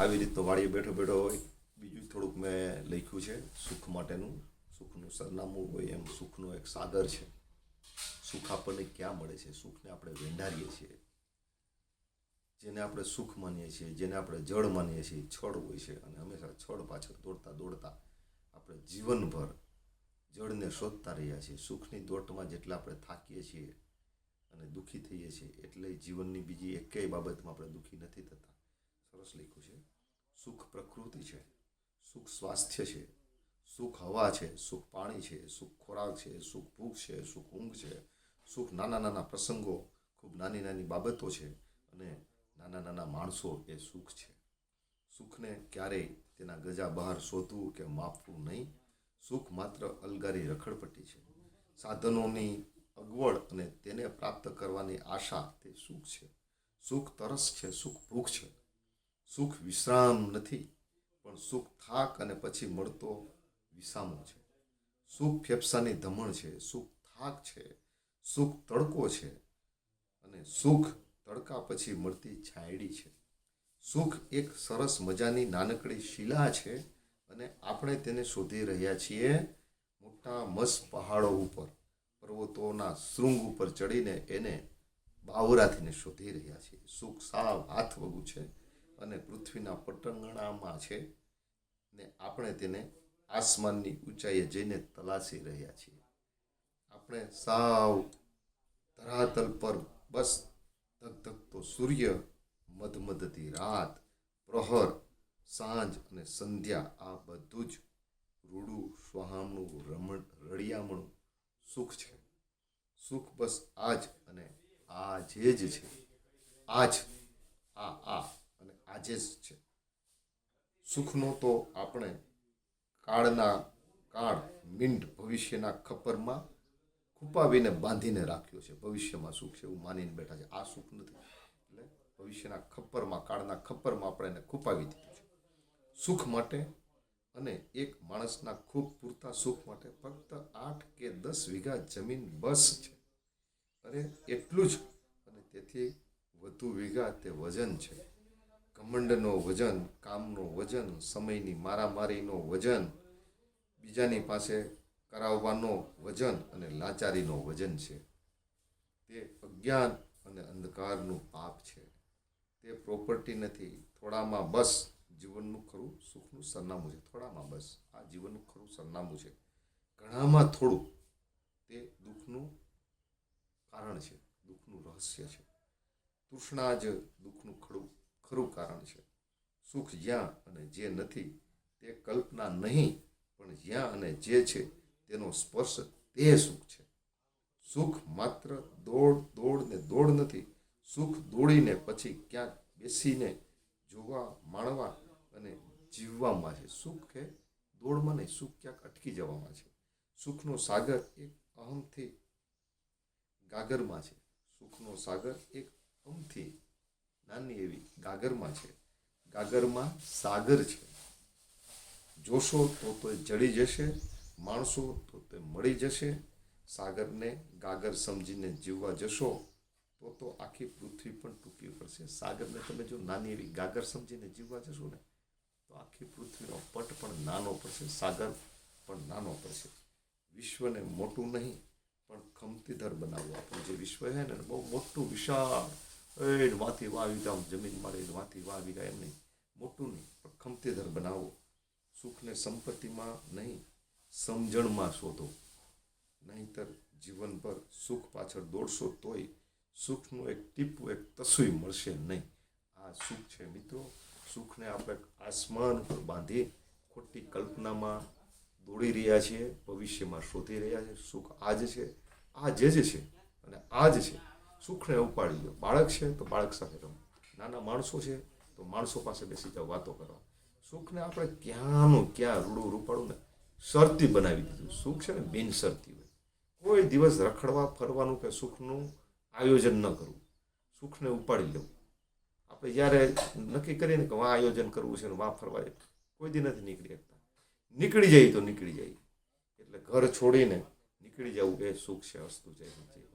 આવી રીતનો વાળીએ બેઠો બેઠો હોય. બીજું થોડુંક મેં લખ્યું છે, સુખ માટેનું. સુખનું સરનામું હોય એમ, સુખનો એક સાગર છે. સુખ આપણને ક્યાં મળે છે? સુખને આપણે વેંઢારીએ છીએ. જેને આપણે સુખ માનીએ છીએ, જેને આપણે જળ માનીએ છીએ, છળ હોય છે. અને હંમેશા છળ પાછળ દોડતા દોડતા આપણે જીવનભર જળને શોધતા રહ્યા છીએ. સુખની દોટમાં જેટલા આપણે થાકીએ છીએ અને દુઃખી થઈએ છીએ, એટલે જીવનની બીજી એકેય બાબતમાં આપણે દુઃખી નથી થતા. સરસ લખ્યું છે સુખ પ્રકૃતિ છે સુખ સ્વાસ્થ્ય છે સુખ હવા છે સુખ પાણી છે સુખ ખોરાક છે સુખ ભૂખ છે સુખ ઊંઘ છે સુખ નાના નાના પ્રસંગો ખૂબ નાની નાની બાબતો છે અને નાના નાના માણસો એ સુખ છે સુખને ક્યારેય તેના ગજા બહાર શોધવું કે માપવું નહીં સુખ માત્ર અલગારી રખડપટ્ટી છે સાધનોની અગવડ અને તેને પ્રાપ્ત કરવાની આશા તે સુખ છે સુખ તરસ છે સુખ ભૂખ છે સુખ વિશ્રામ નથી, પણ સુખ થાક અને પછી મળતો વિસામો છે. સુખ ફેફસાની ધમણ છે, સુખ થાક છે, સુખ તડકો છે અને સુખ તડકા પછી મળતી છાંયડી છે. સુખ એક સરસ મજાની નાનકડી શિલા છે અને આપણે તેને શોધી રહ્યા છીએ મોટા મસ્ત પહાડો ઉપર, પર્વતોના શૃંગ ઉપર ચડીને એને બાવરાથીને શોધી રહ્યા છીએ. સુખ સાવ હાથ વગું છે અને પૃથ્વીના પટંગણામાં છે ને આપણે તેને આસમાનની ઊંચાઈએ જઈને તલાશી રહ્યા છીએ. આપણે સાવ ધરાતલ પર બસ ધગધગતો સૂર્ય, મધમધતી રાત, પ્રહર, સાંજ અને સંધ્યા, આ બધું જ રૂડું, સ્વહામણું, રમણ, રળિયામણું સુખ છે. સુખ બસ આજ અને આજે જ છે. આજ, આ આ. આજે જ છે. સુખનો તો આપણે કાળના કાળ, મિંડ ભવિષ્યના ખપ્પરમાં ખૂપાવીને બાંધીને રાખ્યો છે. ભવિષ્યમાં સુખ છે એવું માનીને બેઠા છે. આ સુખ નથી. એટલે ભવિષ્યના ખપ્પરમાં, કાળના ખપ્પરમાં આપણે એને ખૂપાવી દીધું છે. સુખ માટે અને એક માણસના ખૂબ પૂરતા સુખ માટે ફક્ત આઠ કે દસ વીઘા જમીન બસ છે. અરે, એટલું જ. અને તેથી વધુ વીઘા તે વજન છે. ઘમંડનો વજન, કામનું વજન, સમયની મારામારીનો વજન, બીજાની પાસે કરાવવાનો વજન અને લાચારીનો વજન છે. તે અજ્ઞાન અને અંધકારનું પાપ છે. તે પ્રોપર્ટી નથી. થોડામાં બસ જીવનનું ખરું સુખનું સરનામું છે. થોડામાં બસ. આ જીવનનું ખરું સરનામું છે. ઘણામાં થોડું. તે દુઃખનું કારણ છે. દુઃખનું રહસ્ય છે. તૃષ્ણા જ દુઃખનું ખરું ખરું કારણ છે. સુખ જ્યાં અને જે નથી, તે કલ્પના નહીં, પણ જ્યાં અને જે છે, તેનો સ્પર્શ તે સુખ છે. સુખ માત્ર દોડ દોડ ને દોડ નથી, સુખ દોડીને પછી ક્યાંક બેસીને જોવા, માણવા અને જીવવામાં છે. સુખ કે દોડમાં નહીં, સુખ ક્યાંક અટકી જવામાં છે. સુખનો સાગર એક અહમથી ગાગરમાં છે. સુખનો સાગર એક અમથી નાની એવી ગાગરમાં છે. ગાગરમાં સાગર છે. જોશો તો તે જડી જશે માણસો તો તે મળી જશે. સાગરને ગાગર સમજીને જીવવા જશો તો તો આખી પૃથ્વી પણ ટૂંકી પડશે. સાગરને તમે જો નાની એવી ગાગર સમજીને જીવવા જશો ને, તો આખી પૃથ્વીનો પટ પણ નાનો પડશે, સાગર પણ નાનો પડશે. વિશ્વને મોટું નહીં, પણ ખમતીધર બનાવવું આપણું જે વિશ્વ છે ને, બહુ મોટું વિશાળ એ વાથી વાવી વીઘા જમીન મારે વાથી વાવી વીઘા એમ નહીં મોટું નહીં. પણ ખમતેદર બનાવો. સુખને સંપત્તિમાં નહીં, સમજણમાં શોધો. નહીંતર જીવનભર સુખ પાછળ દોડશો તોય સુખનું એક ટીપું, એક તસુઈ મળશે નહીં. આ સુખ છે મિત્રો. સુખને આપણે આસમાન પર બાંધી ખોટી કલ્પનામાં દોડી રહ્યા છીએ, ભવિષ્યમાં શોધી રહ્યા છે સુખ આજ છે આ જ છે અને આજ છે. સુખને ઉપાડી દો. બાળક છે તો બાળક સાથે રમો. નાના માણસો છે તો માણસો પાસે બેસી જાઓ, વાતો કરવા સુખને આપણે ક્યાંનું ક્યાં રૂડું રૂપાડું ને શરતી બનાવી દીધું. સુખ છે ને બિનશરતી હોય. કોઈ દિવસ રખડવા, ફરવાનું કે સુખનું આયોજન ન કરવું. સુખને ઉપાડી લેવું. આપણે જ્યારે નક્કી કરીએ ને કે વાં આયોજન કરવું છે ને વાં ફરવા કોઈ દી નથી નીકળી શકતા નીકળી જાય તો નીકળી જાય. એટલે ઘર છોડીને નીકળી જવું એ સુખ છે હિન્દ જય